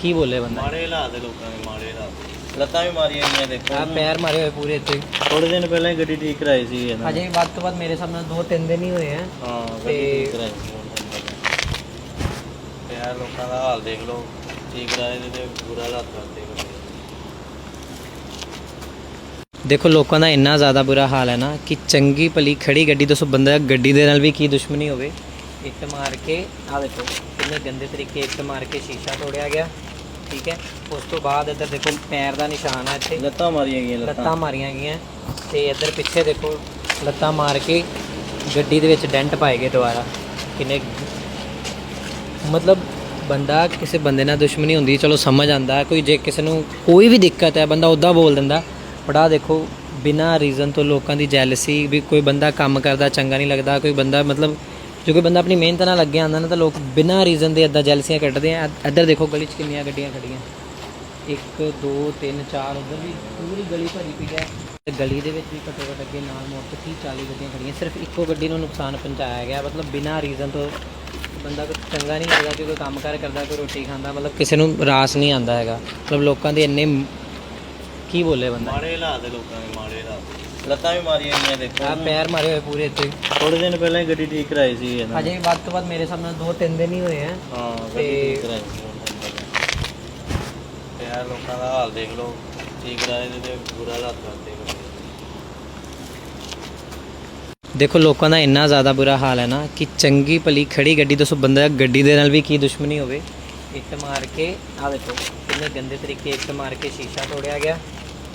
ਕੀ ਬੋਲੇ ਬੰਦਾ? ਮਾੜੇ ਹਾਲਾਤ ਹੈ ਲੋਕਾਂ ਦੇ ਮਾੜੇ ਹਾਲਾਤ। ਲੱਤਾਂ ਵੀ ਮਾਰੀਆਂ ਗਈਆਂ ਦੇਖੋ। ਆ ਪੈਰ ਮਾਰੇ ਹੋਏ ਪੂਰੇ ਇੱਥੇ। ਥੋੜੇ ਦਿਨ ਪਹਿਲਾਂ ਹੀ ਗੱਡੀ ਠੀਕ ਕਰਾਈ ਸੀ ਇਹਨਾਂ ਅਜੇ ਵੱਧ ਤੋਂ ਵੱਧ ਮੇਰੇ ਹਿਸਾਬ ਨਾਲ 2-3 ਦਿਨ ਹੀ ਹੋਏ ਆ। ਹਾਂ ਗੱਡੀ ਤੇ- ਕਰਾਈ ਸੀ ਤੇ ਯਾਰ ਲੋਕਾਂ ਦਾ ਹਾਲ ਦੇਖ ਲਓ। ਠੀਕ ਕਰਾਏ ਤੇ ਬੁਰਾ ਹਾਲਾਤ ਕਰਦੇ ਗੱਡੀ ਦੇ। ਦੇਖੋ ਲੋਕਾਂ ਦਾ ਇੰਨਾ ਜ਼ਿਆਦਾ ਬੁਰਾ ਹਾਲ ਹੈ ਨਾ ਕਿ ਚੰਗੀ ਭਲੀ ਖੜੀ ਗੱਡੀ ਦੱਸੋ ਬੰਦਾ ਗੱਡੀ ਦੇ ਨਾਲ ਵੀ ਕੀ ਦੁਸ਼ਮਣੀ ਹੋਵੇ? ਇੱਟ ਮਾਰ ਕੇ ਆ ਦੇਖੋ ਕਿੰਨੇ ਗੰਦੇ ਤਰੀਕੇ ਇੱਟ ਮਾਰ ਕੇ ਸ਼ੀਸ਼ਾ ਤੋੜਿਆ ਗਿਆ। ਠੀਕ ਹੈ। ਉਸ ਤੋਂ ਬਾਅਦ ਇੱਧਰ ਦੇਖੋ ਪੈਰ ਦਾ ਨਿਸ਼ਾਨ ਹੈ ਇੱਥੇ। ਲੱਤਾਂ ਮਾਰੀਆਂ ਗਈਆਂ ਲੱਤਾਂ। ਮਾਰੀਆਂ ਗਈਆਂ। ਤੇ ਇੱਧਰ ਪਿੱਛੇ ਦੇਖੋ ਲੱਤਾਂ ਮਾਰ ਕੇ ਗੱਡੀ ਦੇ ਵਿੱਚ ਡੈਂਟ ਪਾਏ ਗਏ ਦੁਬਾਰਾ। ਕਿੰਨੇ ਮਤਲਬ ਬੰਦਾ ਕਿਸੇ ਬੰਦੇ ਨਾਲ ਦੁਸ਼ਮਣੀ ਹੁੰਦੀ ਚਲੋ ਸਮਝ ਆਂਦਾ ਕੋਈ ਜੇ ਕਿਸੇ ਨੂੰ ਕੋਈ ਵੀ ਦਿੱਕਤ ਹੈ ਬੰਦਾ ਉੱਦਾਂ ਬੋਲ ਦਿੰਦਾ। ਬਟ ਆਹ ਦੇਖੋ ਬਿਨਾਂ ਰੀਜ਼ਨ ਤੋਂ ਲੋਕਾਂ ਦੀ ਜੈਲਸੀ ਵੀ ਕੋਈ ਬੰਦਾ ਕੰਮ ਕਰਦਾ ਚੰਗਾ ਨਹੀਂ ਲੱਗਦਾ। ਕੋਈ ਬੰਦਾ ਮਤਲਬ ਜੋ ਕੋਈ ਬੰਦਾ ਆਪਣੀ ਮਿਹਨਤ ਨਾਲ ਲੱਗਿਆ ਆਂਦਾ ਨਾ ਤਾਂ ਲੋਕ ਬਿਨਾਂ ਰੀਜ਼ਨ ਦੇ ਇਦਾਂ ਜੈਲਸੀਆਂ ਕੱਢਦੇ ਆ। ਇੱਧਰ ਦੇਖੋ ਗਲੀ 'ਚ ਕਿੰਨੀਆਂ ਗੱਡੀਆਂ ਖੜੀਆਂ 1 2 3 4 ਉਧਰ ਵੀ ਪੂਰੀ ਗਲੀ ਭਰੀ ਪਈ ਹੈ। ਤੇ ਗਲੀ ਦੇ ਵਿੱਚ ਵੀ ਘੱਟੋ ਘੱਟ ਅੱਗੇ ਨਾਲ ਮੋੜ ਤੋਂ 30 40 ਗੱਡੀਆਂ ਖੜੀਆਂ ਸਿਰਫ ਇੱਕੋ ਗੱਡੀ ਨੂੰ ਨੁਕਸਾਨ ਪਹੁੰਚਾਇਆ ਗਿਆ। ਮਤਲਬ ਬਿਨਾਂ ਰੀਜ਼ਨ ਤੋਂ ਬੰਦਾ ਕੋਈ ਚੰਗਾ ਨਹੀਂ ਲੱਗਦਾ ਕਿ ਕੋਈ ਕੰਮ ਕਾਰ ਕਰਦਾ ਕੋਈ ਰੋਟੀ ਖਾਂਦਾ ਮਤਲਬ ਕਿਸੇ ਨੂੰ ਰਾਸ ਨਹੀਂ ਆਂਦਾ ਹੈਗਾ। ਮਤਲਬ ਲੋਕਾਂ ਦੇ ਇੰਨੇ ਕੀ ਬੋਲੇ ਬੰਦਾ? ਮਾੜੇ ਹਾਲਾਤ ਹੈ ਲੋਕਾਂ ਦੇ ਮਾੜੇ ਹਾਲਾਤ। ਲੱਤਾਂ ਵੀ ਮਾਰੀਆਂ ਗਈਆਂ ਦੇਖੋ। ਆ ਪੈਰ ਮਾਰੇ ਹੋਏ ਪੂਰੇ ਇੱਥੇ। ਥੋੜੇ ਦਿਨ ਪਹਿਲਾਂ ਹੀ ਗੱਡੀ ਠੀਕ ਕਰਾਈ ਸੀ ਇਹਨਾਂ ਅਜੇ ਵੱਧ ਤੋਂ ਵੱਧ ਮੇਰੇ ਹਿਸਾਬ ਨਾਲ 2-3 ਦਿਨ ਹੀ ਹੋਏ ਆ। ਹਾਂ ਗੱਡੀ ਤੇ- ਠੀਕ ਕਰਾਈ ਸੀ ਤੇ ਯਾਰ ਲੋਕਾਂ ਦਾ ਹਾਲ ਦੇਖ ਲਓ ਠੀਕ ਕਰਾਏ ਤੇ ਬੁਰਾ ਹਾਲਾਤ ਕਰਦੇ ਗੱਡੀ ਦੇ। ਦੇਖੋ ਲੋਕਾਂ ਦਾ ਇੰਨਾ ਜ਼ਿਆਦਾ ਬੁਰਾ ਹਾਲ ਹੈ ਨਾ ਕਿ ਚੰਗੀ ਭਲੀ ਖੜੀ ਗੱਡੀ ਦੱਸੋ ਬੰਦਾ ਗੱਡੀ ਦੇ ਨਾਲ ਵੀ ਕੀ ਦੁਸ਼ਮਣੀ ਹੋਵੇ? ਇੱਟ ਮਾਰ ਕੇ ਆ ਦੇਖੋ ਕਿੰਨੇ ਗੰਦੇ ਤਰੀਕੇ ਇੱਟ ਮਾਰ ਕੇ ਸ਼ੀਸ਼ਾ ਤੋੜਿਆ ਗਿਆ।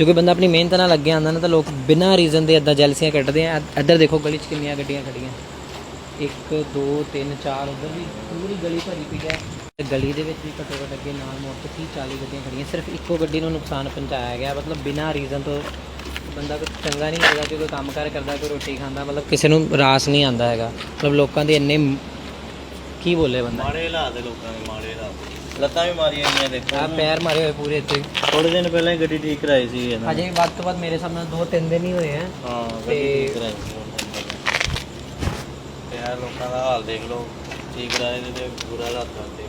ਜੋ ਕੋਈ ਬੰਦਾ ਆਪਣੀ ਮਿਹਨਤ ਨਾਲ ਲੱਗਿਆ ਆਂਦਾ ਨਾ, ਤਾਂ ਲੋਕ ਬਿਨਾਂ ਰੀਜ਼ਨ ਦੇ ਇਦਾਂ ਜੈਲਸੀਆਂ ਕੱਢਦੇ ਆ। ਇੱਧਰ ਦੇਖੋ ਗਲੀ 'ਚ ਕਿੰਨੀਆਂ ਗੱਡੀਆਂ ਖੜੀਆਂ 1 2 3 4 ਉਧਰ ਵੀ ਪੂਰੀ ਗਲੀ ਭਰੀ ਪਈ ਹੈ। ਤੇ ਗਲੀ ਦੇ ਵਿੱਚ ਵੀ ਘੱਟੋ ਘੱਟ ਅੱਗੇ ਨਾਲ ਮੋੜ ਤੋਂ 30 40 ਗੱਡੀਆਂ ਖੜੀਆਂ ਸਿਰਫ ਇੱਕੋ ਗੱਡੀ ਨੂੰ ਨੁਕਸਾਨ ਪਹੁੰਚਾਇਆ ਗਿਆ। ਮਤਲਬ ਬਿਨਾਂ ਰੀਜ਼ਨ ਤੋਂ ਬੰਦਾ ਕੋਈ ਚੰਗਾ ਨਹੀਂ ਲੱਗਦਾ ਕਿ ਕੋਈ ਕੰਮ ਕਾਰ ਕਰਦਾ, ਕੋਈ ਰੋਟੀ ਖਾਂਦਾ, ਮਤਲਬ ਕਿਸੇ ਨੂੰ ਰਾਸ ਨਹੀਂ ਆਂਦਾ ਹੈਗਾ। ਮਤਲਬ ਲੋਕਾਂ ਦੇ ਇੰਨੇ ਕੀ ਬੋਲੇ ਬੰਦਾ? ਮਾੜੇ ਹਾਲਾਤ ਹੈ ਲੋਕਾਂ ਦੇ, ਮਾੜੇ ਹਾਲਾਤ ਲੱਤਾਂ ਵੀ ਮਾਰੀਆਂ ਗਈਆਂ ਦੇਖੋ। ਆ ਪੈਰ ਮਾਰੇ ਹੋਏ ਪੂਰੇ ਇੱਥੇ। ਥੋੜੇ ਦਿਨ ਪਹਿਲਾਂ ਹੀ ਗੱਡੀ ਠੀਕ ਕਰਾਈ ਸੀ ਇਹਨਾਂ ਅਜੇ ਵੱਧ ਤੋਂ ਵੱਧ ਮੇਰੇ ਹਿਸਾਬ ਨਾਲ 2-3 ਦਿਨ ਹੀ ਹੋਏ ਆ। ਹਾਂ ਗੱਡੀ ਤੇ- ਠੀਕ ਕਰਾਈ ਸੀ ਤੇ ਯਾਰ ਲੋਕਾਂ ਦਾ ਹਾਲ ਦੇਖ ਲਓ। ਠੀਕ ਕਰਾਏ ਤੇ ਬੁਰਾ ਹਾਲਾਤ ਕਰਦੇ